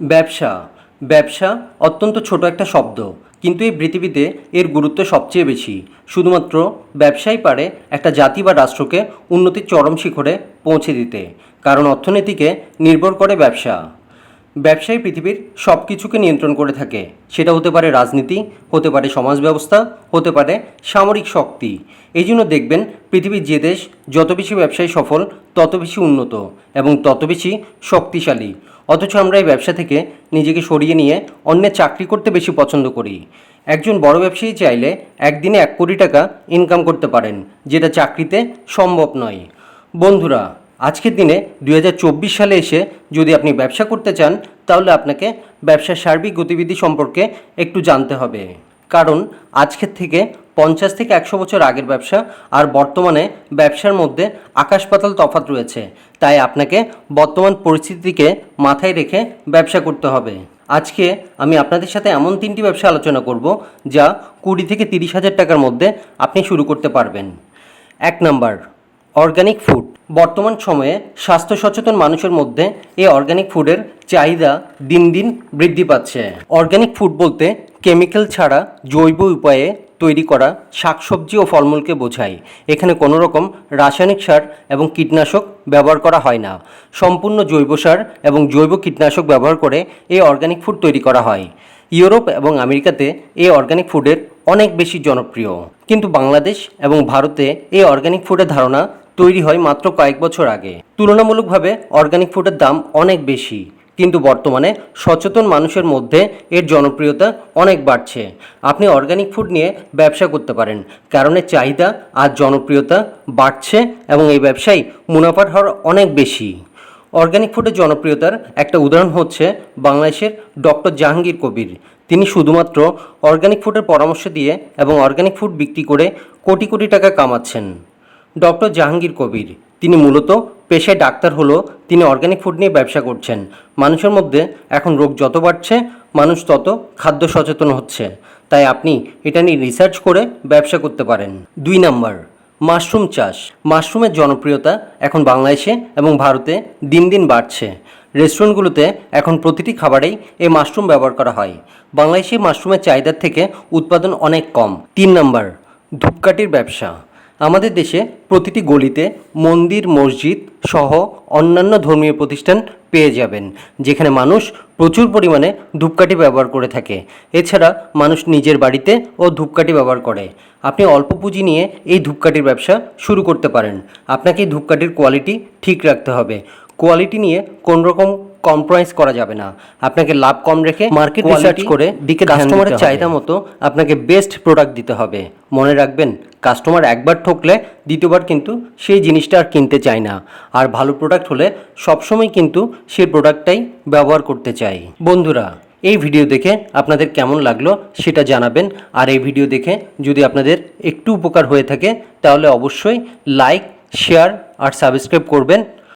ব্যবসা। ব্যবসা অত্যন্ত ছোট একটা শব্দ, কিন্তু এই পৃথিবীতে এর গুরুত্ব সবচেয়ে বেশি। শুধুমাত্র ব্যবসাই পারে একটা জাতি বা রাষ্ট্রকে উন্নতির চরম শিখরে পৌঁছে দিতে, কারণ অর্থনীতিকে নির্ভর করে ব্যবসা। ব্যবসায়ী পৃথিবীর সব কিছুকে নিয়ন্ত্রণ করে থাকে। সেটা হতে পারে রাজনীতি, হতে পারে সমাজ ব্যবস্থা, হতে পারে সামরিক শক্তি। এই জন্য দেখবেন পৃথিবীর যে দেশ যত বেশি ব্যবসায় সফল, তত বেশি উন্নত এবং তত বেশি শক্তিশালী। অথচ আমরা এই ব্যবসা থেকে নিজেকে সরিয়ে নিয়ে অন্যের চাকরি করতে বেশি পছন্দ করি। একজন বড় ব্যবসায়ী চাইলে একদিনে এক কোটি টাকা ইনকাম করতে পারেন, যেটা চাকরিতে সম্ভব নয়। বন্ধুরা আজকের দিনে দু হাজার চব্বিশ সালে এসে যদি আপনি ব্যবসা করতে চান, তাহলে আপনাকে ব্যবসার সার্বিক গতিবিধি সম্পর্কে একটু জানতে হবে। কারণ আজকের থেকে পঞ্চাশ থেকে একশো বছর আগের ব্যবসা আর বর্তমানে ব্যবসার মধ্যে আকাশ পাতাল তফাৎ রয়েছে। তাই আপনাকে বর্তমান পরিস্থিতিকে মাথায় রেখে ব্যবসা করতে হবে। আজকে আমি আপনাদের সাথে এমন তিনটি ব্যবসা আলোচনা করব, যা কুড়ি থেকে তিরিশ হাজার টাকার মধ্যে আপনি শুরু করতে পারবেন। এক নাম্বার অর্গানিক ফুড। বর্তমান সময়ে স্বাস্থ্য সচেতন মানুষের মধ্যে এই অর্গানিক ফুডের চাহিদা দিন দিন বৃদ্ধি পাচ্ছে। অর্গানিক ফুড বলতে কেমিক্যাল ছাড়া জৈব উপায়ে তৈরি করা শাকসবজি ও ফলমূলকে বোঝায়। এখানে কোনো রকম রাসায়নিক সার এবং কীটনাশক ব্যবহার করা হয় না। সম্পূর্ণ জৈব সার এবং জৈব কীটনাশক ব্যবহার করে এই অর্গানিক ফুড তৈরি করা হয়। ইউরোপ এবং আমেরিকাতে এই অর্গানিক ফুডের অনেক বেশি জনপ্রিয়। কিন্তু বাংলাদেশ এবং ভারতে এই অর্গানিক ফুডের ধারণা তৈরি হয় মাত্র কয়েক বছর আগে। তুলনামূলকভাবে অর্গানিক ফুডের দাম অনেক বেশি, কিন্তু বর্তমানে সচেতন মানুষের মধ্যে এর জনপ্রিয়তা অনেক বাড়ছে। আপনি অর্গানিক ফুড নিয়ে ব্যবসা করতে পারেন, কারণ এর চাহিদা আর জনপ্রিয়তা বাড়ছে এবং এই ব্যবসায় মুনাফার হার অনেক বেশি। অর্গানিক ফুডের জনপ্রিয়তার একটা উদাহরণ হচ্ছে বাংলাদেশের ডক্টর জাহাঙ্গীর কবির। তিনি শুধুমাত্র অর্গানিক ফুডের পরামর্শ দিয়ে এবং অর্গানিক ফুড বিক্রি করে কোটি কোটি টাকা কামাচ্ছেন। ডক্টর জাহাঙ্গীর কবির, তিনি মূলত পেশায় ডাক্তার হলো তিনি অর্গানিক ফুড নিয়ে ব্যবসা করছেন। মানুষের মধ্যে এখন রোগ যত বাড়ছে, মানুষ তত খাদ্য সচেতন হচ্ছে। তাই আপনি এটা নিয়ে রিসার্চ করে ব্যবসা করতে পারেন। দুই নাম্বার মাশরুম চাষ। মাশরুমের জনপ্রিয়তা এখন বাংলাদেশে এবং ভারতে দিন দিন বাড়ছে। রেস্টুরেন্টগুলোতে এখন প্রতিটি খাবারেই এই মাশরুম ব্যবহার করা হয়। বাংলাদেশে মাশরুমের চাহিদার থেকে উৎপাদন অনেক কম। তিন নম্বর, ধূপকাঠির ব্যবসা। আমাদের দেশে প্রতিটি গলিতে মন্দির, মসজিদ সহ অন্যান্য ধর্মীয় প্রতিষ্ঠান পেয়ে যাবেন, যেখানে মানুষ প্রচুর পরিমাণে ধূপকাঠি ব্যবহার করে থাকে। এছাড়া মানুষ নিজের বাড়িতে ও ধূপকাঠি ব্যবহার করে। আপনি অল্প পুঁজি নিয়ে এই ধূপকাঠির ব্যবসা শুরু করতে পারেন। আপনাকে ধূপকাঠির কোয়ালিটি ঠিক রাখতে হবে। কোয়ালিটি নিয়ে কোন রকম কম্প্রোমাইজ করা যাবে না। আপনাকে লাভ কম রেখে মার্কেট রিসার্চ করে দিকে কাস্টমারের চাহিদা মতো আপনাকে বেস্ট প্রোডাক্ট দিতে হবে। মনে রাখবেন কাস্টমার একবার ঠকলে দ্বিতীয়বার কিন্তু সেই জিনিসটা আর কিনতে চায় না। আর ভালো প্রোডাক্ট হলে সবসময় কিন্তু সেই প্রোডাক্টটাই ব্যবহার করতে চাই বন্ধুরা এই ভিডিও দেখে আপনাদের কেমন লাগল সেটা জানাবেন। আর এই ভিডিও দেখে যদি আপনাদের একটু উপকার হয়ে থাকে তাহলে অবশ্যই লাইক শেয়ার আর সাবস্ক্রাইব করবেন।